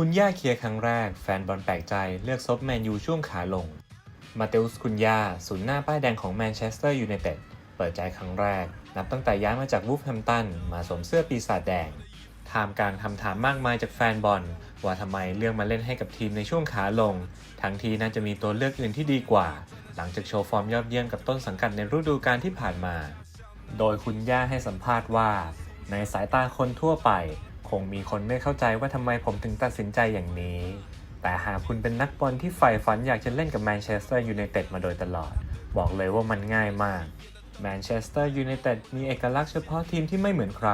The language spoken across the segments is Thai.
คุณย่าเคลียร์ครั้งแรก แฟนบอลแปลกใจเลือกซบแมนยูช่วงขาลง มาเตอุสคุณย่าศูนย์หน้าป้ายแดงของแมนเชสเตอร์ยูไนเต็ดเปิดใจครั้งแรก นับตั้งแต่ย้ายมาจากวูฟแฮมตันมาสวมเสื้อปีศาจแดงท่ามกลางคำถามมากมายจากแฟนบอล ว่าทำไมเลือกมาเล่นให้กับทีมในช่วงขาลง ทั้งที่น่าจะมีตัวเลือกอื่นที่ดีกว่า หลังจากโชว์ฟอร์มยอดเยี่ยมกับต้นสังกัดในฤดูกาลที่ผ่านมา โดยคุณย่าให้สัมภาษณ์ว่า ในสายตาคนทั่วไป คงมีคนไม่เข้าใจว่าทำไมผมถึงตัดสินใจอย่างนี้ แต่หากคุณเป็นนักบอลที่ใฝ่ฝันอยากจะเล่นกับแมนเชสเตอร์ยูไนเต็ดมาโดยตลอด บอกเลยว่ามันง่ายมากแมนเชสเตอร์ยูไนเต็ดมีเอกลักษณ์เฉพาะทีมที่ไม่เหมือนใคร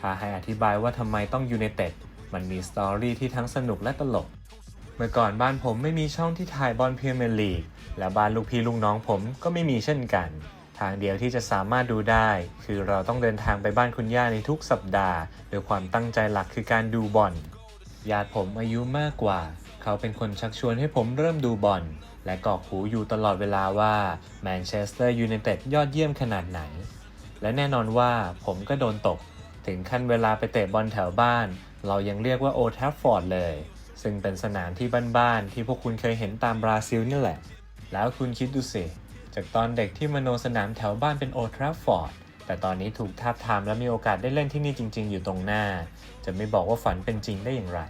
ถ้าให้อธิบายว่าทำไมต้องยูไนเต็ด มันมีสตอรี่ที่ทั้งสนุกและตลก เมื่อก่อนบ้านผมไม่มีช่องที่ถ่ายบอลพรีเมียร์ลีก และบ้านลูกพี่ลูกน้องผมก็ไม่มีเช่นกัน ทางเดียวที่จะสามารถดูได้ คือเราต้องเดินทางไปบ้านคุณย่าในทุกสัปดาห์โดยความตั้งใจหลักคือการดูบอลญาติผมอายุมากกว่า เขาเป็นคนชักชวนให้ผมเริ่มดูบอลและกอกหูอยู่ตลอดเวลาว่าแมนเชสเตอร์ยูไนเต็ดยอดเยี่ยมขนาดไหน และแน่นอนว่าผมก็โดนตก ถึงขั้นเวลาไปเตะบอลแถวบ้าน เรายังเรียกว่าโอทัฟฟอร์ดเลย ซึ่งเป็นสนามที่บ้านๆที่พวกคุณเคยเห็นตามบราซิลนี่แหละ แล้วคุณคิดดูสิ จากตอนเด็กที่มโนสนามแถวบ้านเป็นโอทราฟฟอร์ด แต่ตอนนี้ถูกทาบทามและมีโอกาสได้เล่นที่นี่จริง ๆ อยู่ตรงหน้า จะไม่บอกว่าฝันเป็นจริงได้อย่างไร